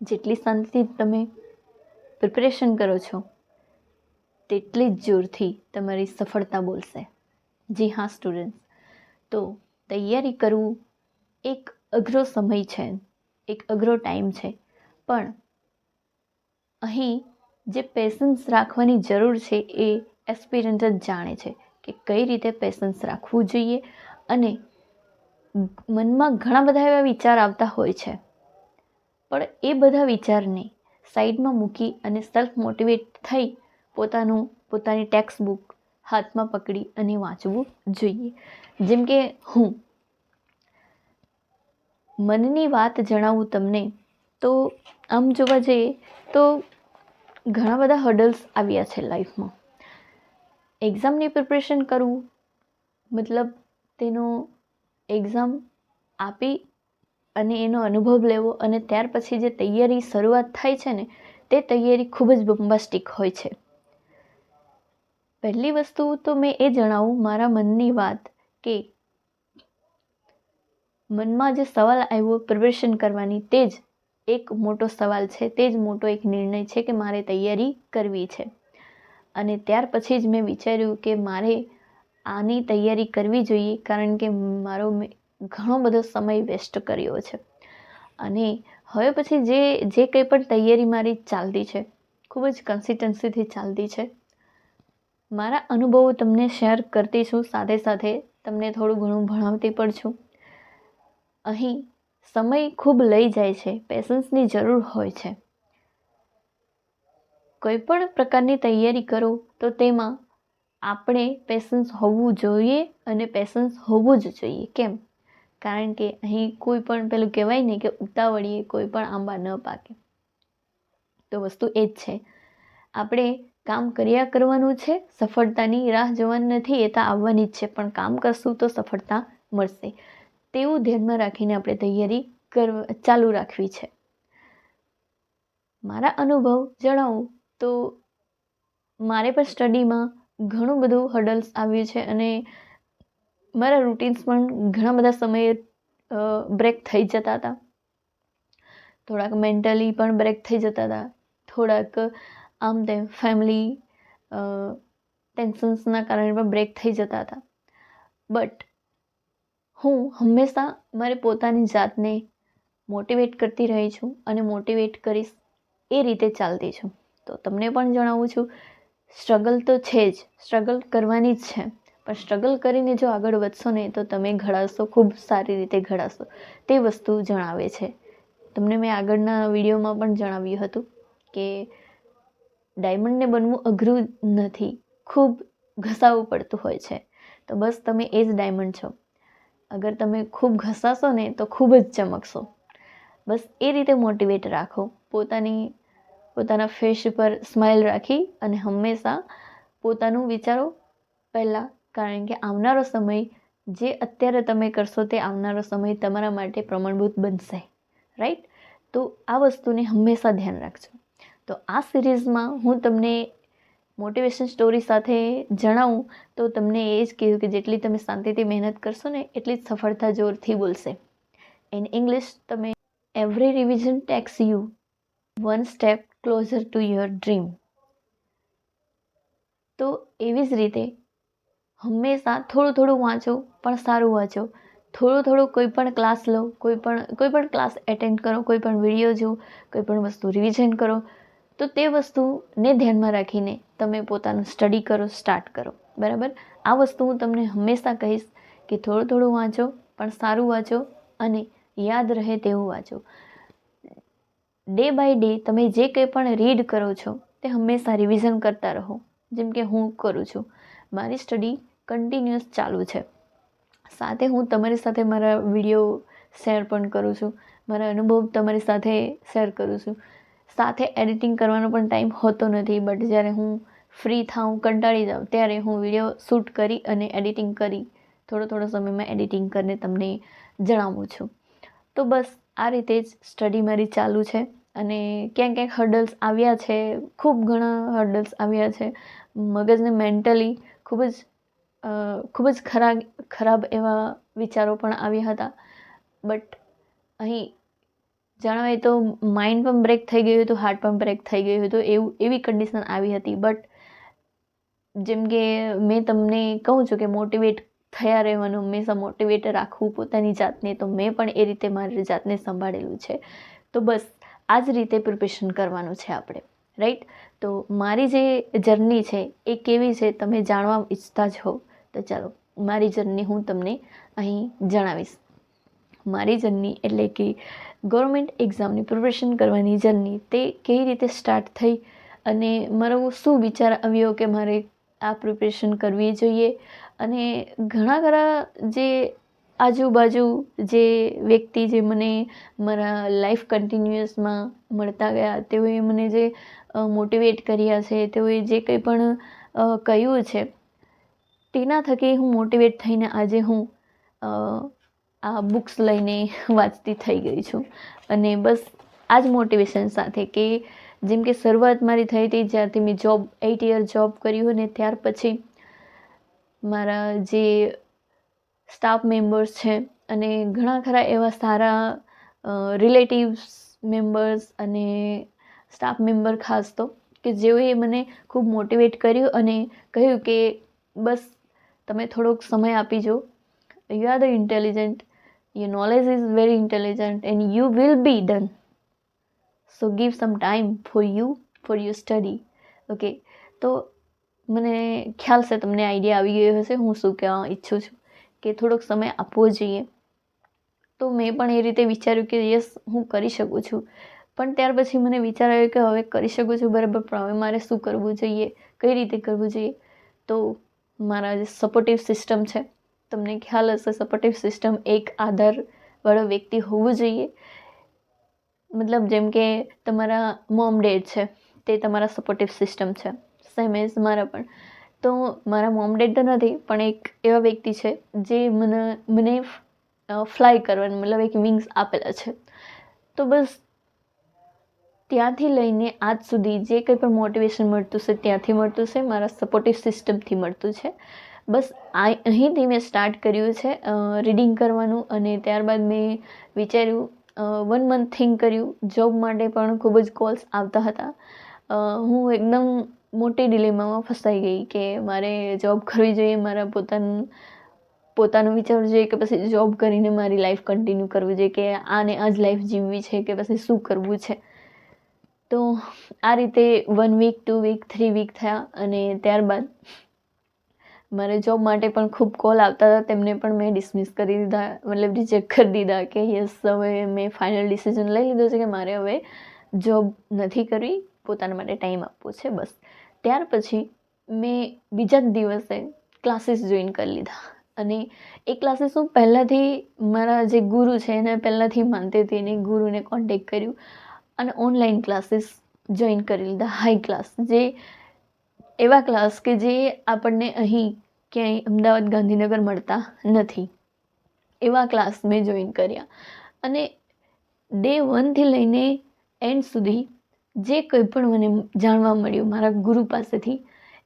જેટલી શાંતિથી તમે પ્રિપરેશન કરો છો, તેટલી જ જોરથી તમારી સફળતા બોલશે. જી હા સ્ટુડન્ટ્સ તો તૈયારી કરવું એક અઘરો સમય છે, એક અઘરો ટાઈમ છે. પણ અહીં જે પેશન્સ રાખવાની જરૂર છે એ એસ્પિરન્ટ જ જાણે છે કે કઈ રીતે પેશન્સ રાખવું જોઈએ અને મનમાં ઘણા બધા એવા વિચાર આવતા હોય છે. પણ એ બધા વિચારને સાઈડમાં મૂકી અને સેલ્ફ મોટિવેટ થઈ પોતાનું, પોતાની ટેક્સ્ટ બુક હાથમાં પકડી અને વાંચવું જોઈએ. જેમ કે હું મનની વાત જણાવું તમને, તો આમ જોવા જઈએ તો ઘણા બધા હર્ડલ્સ આવ્યા છે લાઈફમાં એક્ઝામની પ્રિપરેશન કરવું, મતલબ તેનો એક્ઝામ આપી અને એનો અનુભવ લેવો અને ત્યાર પછી જે તૈયારી શરૂઆત થાય છે ને, તે તૈયારી ખૂબ જ બમ્બાસ્ટિક હોય છે. પહેલી વસ્તુ તો મેં એ જણાવું, મારા મનની વાત કે મનમાં જે સવાલ આવ્યો પ્રિપરેશન કરવાની, તે જ એક મોટો સવાલ છે, તે જ મોટો એક નિર્ણય છે કે મારે તૈયારી કરવી છે. અને ત્યાર પછી જ મેં વિચાર્યું કે મારે આની તૈયારી કરવી જોઈએ, કારણ કે મારો ઘણો બધો સમય વેસ્ટ કર્યો છે. અને હવે પછી જે જે કંઈ પણ તૈયારી મારી ચાલતી છે, ખૂબ જ કન્સિસ્ટન્સીથી ચાલતી છે. મારા અનુભવો તમને શેર કરતી છું, સાથે સાથે તમને થોડું ઘણું ભણાવતી પણ છું. અહીં સમય ખૂબ લઈ જાય છે પેશન્સની જરૂર હોય છે. કોઈ પણ પ્રકારની તૈયારી કરો, તો તેમાં આપણે પેશન્સ હોવું જોઈએ અને પેશન્સ હોવું જ જોઈએ. કેમ? કારણ કે અહીં કોઈ પણ પેલું કહેવાય ને કે ઉતાવળીએ કોઈ પણ આંબા ન પાકે. તો વસ્તુ એ જ છે. આપણે કામ કર્યા કરવાનું છે, સફળતાની રાહ જોવાની નથી, એ તો આવવાની જ છે, પણ કામ કરશું તો સફળતા મળશે. તેવું ધ્યાનમાં રાખીને આપણે તૈયારી કરવા ચાલુ રાખવી છે. મારા અનુભવ જણાવું તો મારે પણ સ્ટડીમાં ઘણું બધું હર્ડલ્સ આવ્યું છે અને મારા રૂટીન્સ પણ ઘણા બધા સમયે બ્રેક થઈ જતા હતા. થોડાક મેન્ટલી પણ બ્રેક થઈ જતા હતા. થોડાક, આમ તેમ ફેમિલી ટેન્શન્સના કારણે પણ બ્રેક થઈ જતા હતા. બટ હું હંમેશા મારી પોતાની જાતને મોટિવેટ કરતી રહી છું અને મોટિવેટ કરીશ એ રીતે ચાલતી છું. તો તમને પણ જણાવું છું સ્ટ્રગલ તો છે જ. સ્ટ્રગલ કરવાની જ છે. પણ સ્ટ્રગલ કરીને જો આગળ વધશો ને તો તમે ઘડાશો, ખૂબ સારી રીતે ઘડાશો. તે વસ્તુ જણાવે છે. તમને મેં આગળના વિડીયોમાં પણ જણાવ્યું હતું કે ડાયમંડને બનવું અઘરું નથી. ખૂબ ઘસાવવું પડતું હોય છે. તો બસ તમે એ જ ડાયમંડ છો. અગર તમે ખૂબ ઘસાશો ને તો ખૂબ જ ચમકશો. બસ એ રીતે મોટિવેટ રાખો. પોતાની, પોતાના ફેસ પર સ્માઇલ રાખી અને હંમેશા પોતાનું વિચારો પહેલાં કારણ કે આવનારો સમય જે અત્યારે તમે કરશો તે આવનારો સમય તમારા માટે પ્રમાણભૂત બનશે રાઈટ તો આ વસ્તુને હંમેશા ધ્યાન રાખજો. તો આ સિરીઝમાં હું તમને મોટિવેશન સ્ટોરી સાથે જણાવું તો તમને એ જ કહ્યું કે જેટલી તમે શાંતિથી મહેનત કરશો ને એટલી જ સફળતા જોરથી બોલશે. ઇન ઇંગ્લિશ તમે every revision takes you one step closer to your dream તો એવી જ રીતે હંમેશા થોડું થોડું વાંચો, પણ સારું વાંચો. થોડું થોડું કોઈ પણ ક્લાસ લો, કોઈ પણ કોઈ પણ ક્લાસ એટેન્ડ કરો, કોઈ પણ વીડિયો જુઓ, કોઈ પણ વસ્તુ રિવિઝન કરો, તો તે વસ્તુને ધ્યાનમાં રાખીને તમે પોતાનું સ્ટડી કરો સ્ટાર્ટ કરો. બરાબર? આ વસ્તુ હું તમને હંમેશા કહીશ કે થોડું થોડું વાંચો, પણ સારું વાંચો અને યાદ રહે તેવું વાંચો. ડે બાય ડે તમે જે કંઈ પણ રીડ કરો છો, તે હંમેશા રિવિઝન કરતા રહો. જેમ કે હું કરું છું. મારી સ્ટડી કન્ટિન્યુઅસ ચાલુ છે. સાથે હું તમારી સાથે મારા વીડિયો શેર પણ કરું છું. મારા અનુભવ તમારી સાથે શેર કરું છું. સાથે એડિટિંગ કરવાનો પણ ટાઈમ હોતો નથી બટ જ્યારે હું ફ્રી થાઉં, કંટાળી જાઉં, ત્યારે હું વીડિયો શૂટ કરી અને એડિટિંગ કરી, થોડો થોડો સમયમાં એડિટિંગ કરીને તમને જણાવું છું. તો બસ, આ રીતે જ સ્ટડી મારી ચાલુ છે અને ક્યાંક ક્યાંક હર્ડલ્સ આવ્યા છે, ખૂબ ઘણા હર્ડલ્સ આવ્યા છે. મગજને મેન્ટલી ખૂબ જ ખૂબ જ ખરાબ ખરાબ એવા વિચારો પણ આવ્યા હતા. બટ અહીં જાણવાય તો માઇન્ડ પણ બ્રેક થઈ ગયું હતું હાર્ટ પણ બ્રેક થઈ ગયું હતું, એવું, એવી કન્ડિશન આવી હતી. બટ જેમ કે મેં તમને કહું છું કે મોટિવેટ થયા રહેવાનું હંમેશા મોટિવેટ રાખવું પોતાની જાતને, તો મેં પણ એ રીતે મારી જાતને સંભાળેલું છે. તો બસ, આ જ રીતે પ્રિપેરેશન કરવાનું છે આપણે રાઈટ તો મારી જે જર્ની છે, એ કેવી છે, તમે જાણવા ઈચ્છતા જ હો. તો ચાલો, મારી જર્ની હું તમને અહીં જણાવીશ. મારી જર્ની એટલે કે ગવર્મેન્ટ એક્ઝામની પ્રિપરેશન કરવાની જર્ની, તે કેવી રીતે સ્ટાર્ટ થઈ અને મારો શું વિચાર આવ્યો કે મારે આ પ્રિપરેશન કરવી જોઈએ અને ઘણા ખરા જે આજુબાજુ જે વ્યક્તિ જે મને મારા લાઈફ કન્ટિન્યુઅસમાં મળતા ગયા, તેઓએ મને જે મોટિવેટ કર્યા છે, તેઓએ જે કંઈ પણ કહ્યું છે તેના થકી હું મોટિવેટ થઈને આજે હું આ બુક્સ લઈને વાંચતી થઈ ગઈ છું. અને બસ આ જ મોટિવેશન સાથે કે જેમ કે શરૂઆત મારી થઈ હતી, જ્યારથી મેં જોબ એઇટ યર જોબ કર્યું ને ત્યાર પછી મારા જે સ્ટાફ મેમ્બર્સ છે અને ઘણા ખરા એવા સારા રિલેટિવ્સ મેમ્બર્સ અને સ્ટાફ મેમ્બર ખાસ તો, કે જેઓએ મને ખૂબ મોટિવેટ કર્યું અને કહ્યું કે બસ તમે થોડોક સમય આપી જો. You are the intelligent your knowledge is very intelligent and you will be done. So, give some time for you, for your study. Okay તો મને ખ્યાલ છે, તમને આઈડિયા આવી ગયો હશે, હું શું કહેવા ઈચ્છું છું કે થોડોક સમય આપવો જોઈએ. તો મેં પણ એ રીતે વિચાર્યું કે યસ હું કરી શકું છું. પણ ત્યાર પછી મને વિચાર આવ્યો કે હવે કરી શકું છું, બરાબર, પણ હવે મારે શું કરવું જોઈએ, કઈ રીતે કરવું જોઈએ? તો મારા જે સપોર્ટિવ સિસ્ટમ છે, તમને ખ્યાલ હશે સપોર્ટિવ સિસ્ટમ એક આધારવાળો વ્યક્તિ હોવું જોઈએ. મતલબ જેમ કે તમારા મોમ ડેડ છે, તે તમારા સપોર્ટિવ સિસ્ટમ છે સેમ એઝ મારા પણ. તો મારા મોમ ડેડ તો નથી, પણ એક એવા વ્યક્તિ છે, જે મને મને ફ્લાય કરવાનું, મતલબ એક વિંગ્સ આપેલા છે. તો બસ ત્યાંથી લઈને આજ સુધી જે કંઈ પણ મોટિવેશન મળતું છે, ત્યાંથી મળતું છે, મારા સપોર્ટિવ સિસ્ટમથી મળતું છે. બસ આ અહીંથી મેં સ્ટાર્ટ કર્યું છે રીડિંગ કરવાનું અને ત્યારબાદ મેં વિચાર્યું વન મંથ થિંક કર્યું જોબ માટે પણ ખૂબ જ કોલ્સ આવતા હતા. હું એકદમ મોટી ડિલેમામાં ફસાઈ ગઈ કે મારે જોબ કરવી જોઈએ, મારા પોતાનું પોતાનું વિચારવું જોઈએ કે પછી જોબ કરીને મારી લાઈફ કન્ટિન્યુ કરવી જોઈએ કે આને આ જ લાઈફ જીવવી છે કે પછી શું કરવું છે. તો આ રીતે one week two week three week થયા અને ત્યારબાદ મારે જોબ માટે પણ ખૂબ કોલ આવતા હતા. તેમને પણ મેં ડિસમિસ કરી દીધા, મતલબ રિજેક્ટ કરી દીધા કે યસ હવે મેં ફાઇનલ ડિસિઝન લઈ લીધો છે કે મારે હવે જોબ નથી કરવી, પોતાના માટે ટાઈમ આપવો છે, બસ. ત્યાર પછી મેં બીજા જ દિવસે ક્લાસીસ જોઈન કરી લીધા. અને એ ક્લાસીસ હું પહેલાંથી મારા જે ગુરુ છે એને પહેલાંથી માનતી હતી એને ગુરુને કોન્ટેક કર્યું. અને ઓનલાઈન ક્લાસીસ જોઈન કરી લીધા હાઈ ક્લાસ, જે એવા ક્લાસ કે જે આપણને અહીં ક્યાંય અમદાવાદ ગાંધીનગર મળતા નથી. એવા ક્લાસ મેં જોઈન કર્યા. અને ડે વનથી લઈને એન્ડ સુધી જે કંઈ પણ મને જાણવા મળ્યું મારા ગુરુ પાસેથી,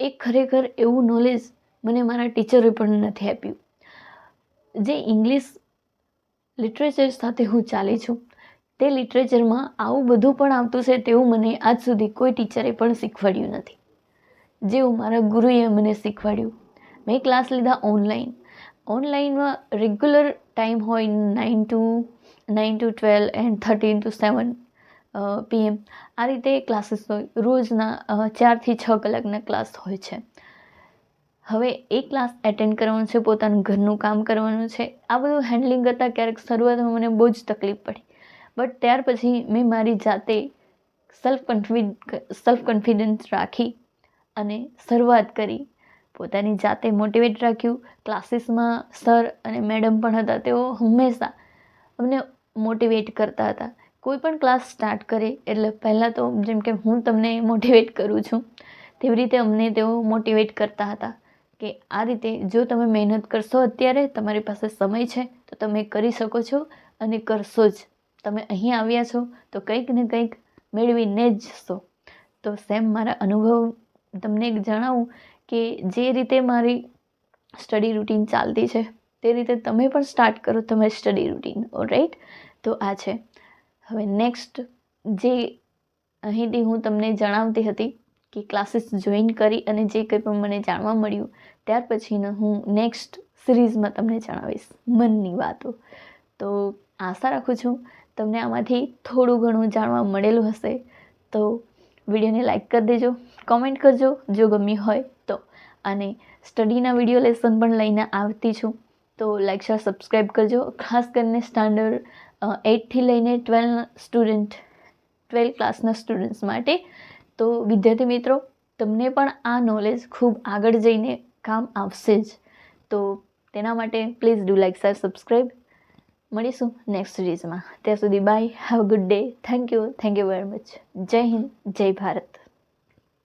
એ ખરેખર એવું નોલેજ મને મારા ટીચરે પણ નથી આપ્યું. જે ઇંગ્લિશ લિટરેચર સાથે હું ચાલી છું તે લિટરેચરમાં આવું બધું પણ આવતું છે તેવું મને આજ સુધી કોઈ ટીચરે પણ શીખવાડ્યું નથી. જેવું મારા ગુરુએ મને શીખવાડ્યું. મેં ક્લાસ લીધા ઓનલાઈન. ઓનલાઈનમાં રેગ્યુલર ટાઈમ હોય nine to nine to twelve and thirteen to seven PM આ રીતે ક્લાસીસ હોય. રોજના ચારથી છ કલાકના ક્લાસ હોય છે. હવે એ ક્લાસ એટેન્ડ કરવાનો છે, પોતાનું ઘરનું કામ કરવાનું છે. આ બધું હેન્ડલિંગ કરતાં ક્યારેક શરૂઆતમાં મને બહુ જ તકલીફ પડી. બટ ત્યાર પછી મેં મારી જાતે સેલ્ફ કોન્ફિડ સેલ્ફ કોન્ફિડન્સ રાખી અને શરૂઆત કરી. પોતાની જાતે મોટિવેટ રાખ્યું. ક્લાસીસમાં સર અને મેડમ પણ હતા, તેઓ હંમેશા અમને મોટિવેટ કરતા હતા. કોઈ પણ ક્લાસ સ્ટાર્ટ કરે, એટલે પહેલાં તો જેમ કે હું તમને મોટિવેટ કરું છું, તેવી રીતે અમને તેઓ મોટિવેટ કરતા હતા કે આ રીતે જો તમે મહેનત કરશો અત્યારે, તમારી પાસે સમય છે, તો તમે કરી શકો છો અને કરશો જ. તમે અહીં આવ્યા છો, તો કંઈક ને કંઈક મેળવીને જ જશો તો સેમ મારા અનુભવ તમને એક જણાવું કે જે રીતે મારી સ્ટડી રૂટીન ચાલતી છે, તે રીતે તમે પણ સ્ટાર્ટ કરો તમારી સ્ટડી રૂટીન રાઈટ તો આ છે. હવે નેક્સ્ટ જે અહીંથી હું તમને જણાવતી હતી કે ક્લાસીસ જોઈન કરી અને જે કંઈ પણ મને જાણવા મળ્યું, ત્યાર પછીનો હું નેક્સ્ટ સિરીઝમાં તમને જણાવીશ, મનની વાતો. તો આશા રાખું છું તમને આમાંથી થોડું ઘણું જાણવા મળેલું હશે. તો વિડીયોને લાઇક કરી દેજો કોમેન્ટ કરજો, જો ગમ્યું હોય તો. અને સ્ટડીના વીડિયો લેસન પણ લઈને આવતી છું. તો લાઇક શેર સબસ્ક્રાઈબ કરજો. ખાસ કરીને સ્ટાન્ડર્ડ એઇટથી લઈને ટ્વેલ્વ સ્ટુડન્ટ ટ્વેલ્વ ક્લાસના સ્ટુડન્ટ્સ માટે. તો વિદ્યાર્થી મિત્રો, તમને પણ આ નોલેજ ખૂબ આગળ જઈને કામ આવશે જ. તો તેના માટે please do like share subscribe મળીશું નેક્સ્ટ સિરીઝમાં ત્યાં સુધી bye have good day thank you thank you very much Jai Hind Jai Bharat